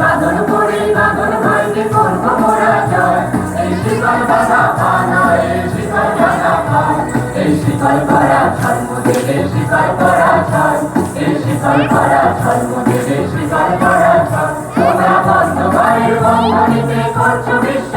বাদল পুরি বাদল ভাইকে করব মোরা জয় এই শিকল বাধা পানা, এই শিকল বাধা পান। এই শিকল ভরা ধর্ম দেবে শিকল ভরা ধর্ম এই শিকল ভরা ধর্ম দেবে শিকল ভরা ধর্ম তোমরা বন্ধ বাড়ির বন্ধনীতে করছ বিশ্ব